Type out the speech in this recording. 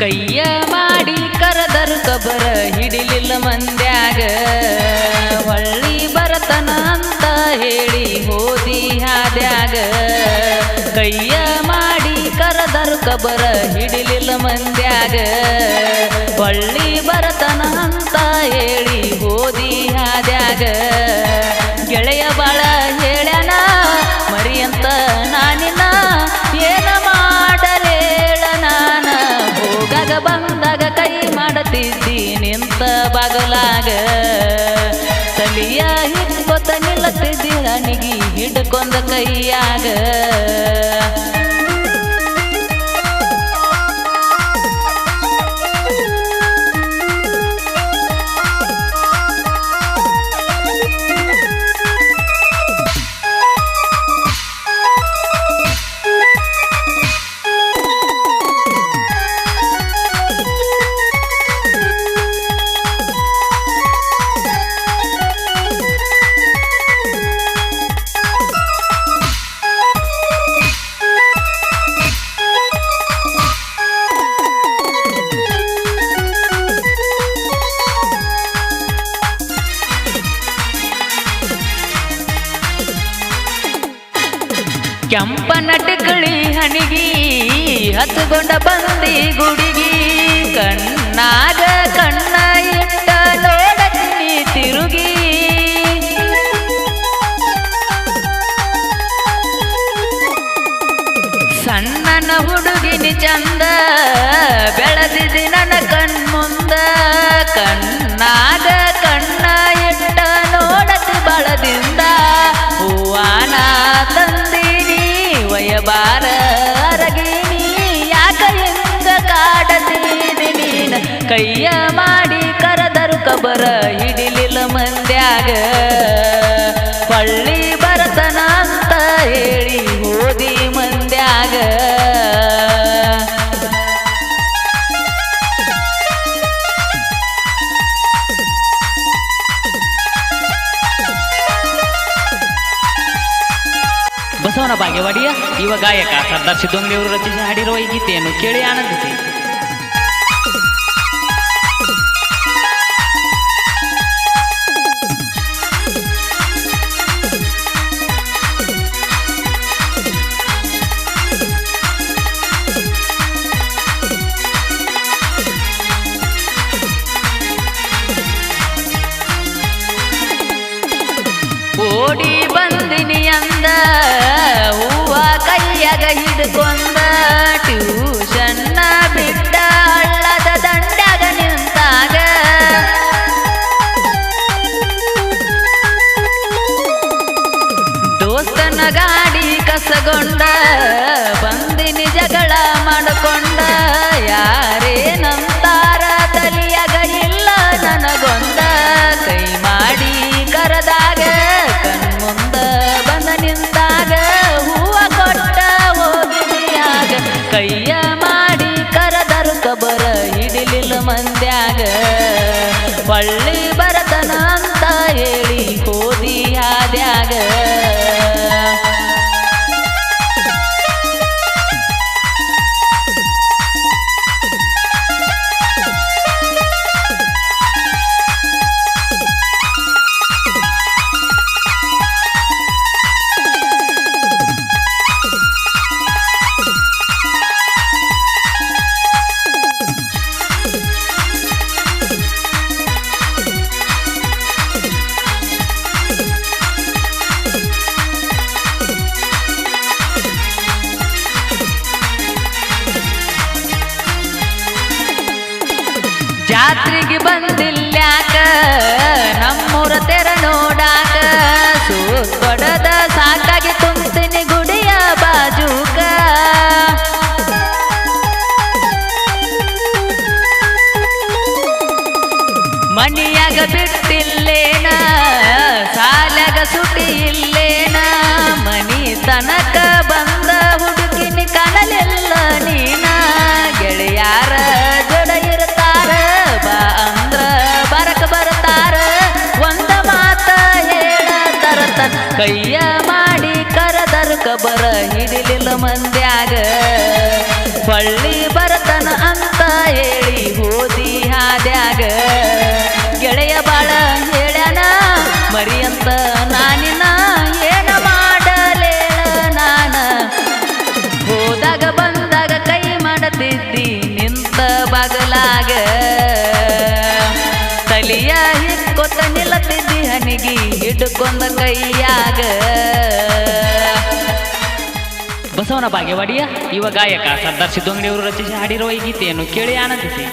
ಕೈಯ ಮಾಡಿ ಕರದರು ಕಬರ ಹಿಡಿಲಿಲ್ಲ ಮಂದ್ಯಾಗ. ಹೊಳ್ಳಿ ಬರತನ ಅಂತ ಹೇಳಿ ಹೋದಿ ಹಾದ್ಯಾಗ. ಕೈಯ ಮಾಡಿ ಕರದರು ಕಬರ ಹಿಡಿಲಿಲ್ಲ ಮಂದ್ಯಾಗ. ಹೊಳ್ಳಿ ಬರತನ ಅಂತ ಹೇಳಿ ಹೋದಿ ಹಾದ್ಯಾಗ. ಬಂದಾಗ ಕೈ ಮಾಡತಿದ್ದಿ ನಿಂತ ಬಾಗಲಾಗ. ತಲಿಯ ಹಿಡ್ಕೊತ ನಿಲ್ಲತ್ತಿದ್ದಿ ರಾಣಿಗಿ ಹಿಡ್ಕೊಂಡ ಕೈಯಾಗ. ಕೆಂಪನ ಕಳಿ ಹಣಿಗಿ, ಹತ್ಕೊಂಡ ಬಂದಿ ಗುಡಿಗಿ, ಕಣ್ಣಾಗ ಕಣ್ಣ ಇಟ್ಟ ನೋಡಿ ತಿರುಗಿ. ಸಣ್ಣನ ಹುಡುಗಿನಿ ಚಂದ, ಬೆಳದಿದಿ ನನ್ನ ಕಣ್ಮುಂದ, ಕಣ್ಣಾಗ ಕಣ್ಣ ಇಟ್ಟ ನೋಡತಿ ಬಳದಿಂದ, ಹೂವಾನ ಕೈಯ ಮಾಡಿ ಕರದರು ಕಬರ ಹಿಡಿಲಿಲ್ಲ ಮಂದ್ಯಾಗ. ಪಳ್ಳಿ ಬರತನ ಅಂತ ಹೇಳಿ ಹೋದಿ ಮಂದ್ಯಾಗ. ಬಸವನ ಬಾಗೇವಾಡಿಯ ಯುವ ಗಾಯಕ ಸರ್ದಾರ್ ಸಿದ್ದೊಂಗಿಯವರು ರಚಿಸಿ ಹಾಡಿರುವ ಈ ಗೀತೆಯನ್ನು ಕೇಳಿ ಆನಂದಿಸಿ. ಹಿಡ್ಕೊಂಡ ಟ್ಯೂಷನ್ನ ಬಿಟ್ಟ ಹಳ್ಳದ ದಂಡ್ಯಾಗ ನಿಂತಾಗ. ದೋಸ್ತನ ಗಾಡಿ ಕಸಗೊಂಡ ಬಂದಿನಿ ಮನಿಯಾಗ ಬಿಟ್ಟಿಲ್ಲೇನ ಸಾಲಗ ಸುಟಿ ಇಲ್ಲೇನ ಮನಿ ತನಕ ಬಂದ ಹುಡುಕಿನ ಕನಲೆಲ್ಲ ನೀನ? ಗೆಳೆಯಾರ ಜೋಡ ಇರ್ತಾರ, ಬಾ ಅಂದ್ರ ಬರಕ ಬರ್ತಾರ. ಒಂದ ಮಾತ ಹೇಳ ತರತ, ಕೈಯ ಮಾಡಿ ಕರದರ್ಕ ಬರ ಹಿಡಿಲಿಲ್ಲ ಮಂದ್ಯಾಗ. ಪಳ್ಳಿ ಬರತನ ಅಂತ ಬಾಗಲಾಗ ಹಿಡ್ಕೊಂಡ ಕೈಯಾಗ. ಬಸವನ ಬಾಗೇವಾಡಿಯ ಯುವ ಗಾಯಕ ಸರ್ದಾರ್ ಸಿದ್ದೊಂಗಡಿಯವರು ರಚಿಸಿ ಹಾಡಿರುವ ಈ ಗೀತೆಯನ್ನು ಕೇಳಿ ಆನಂದಿಸಿ.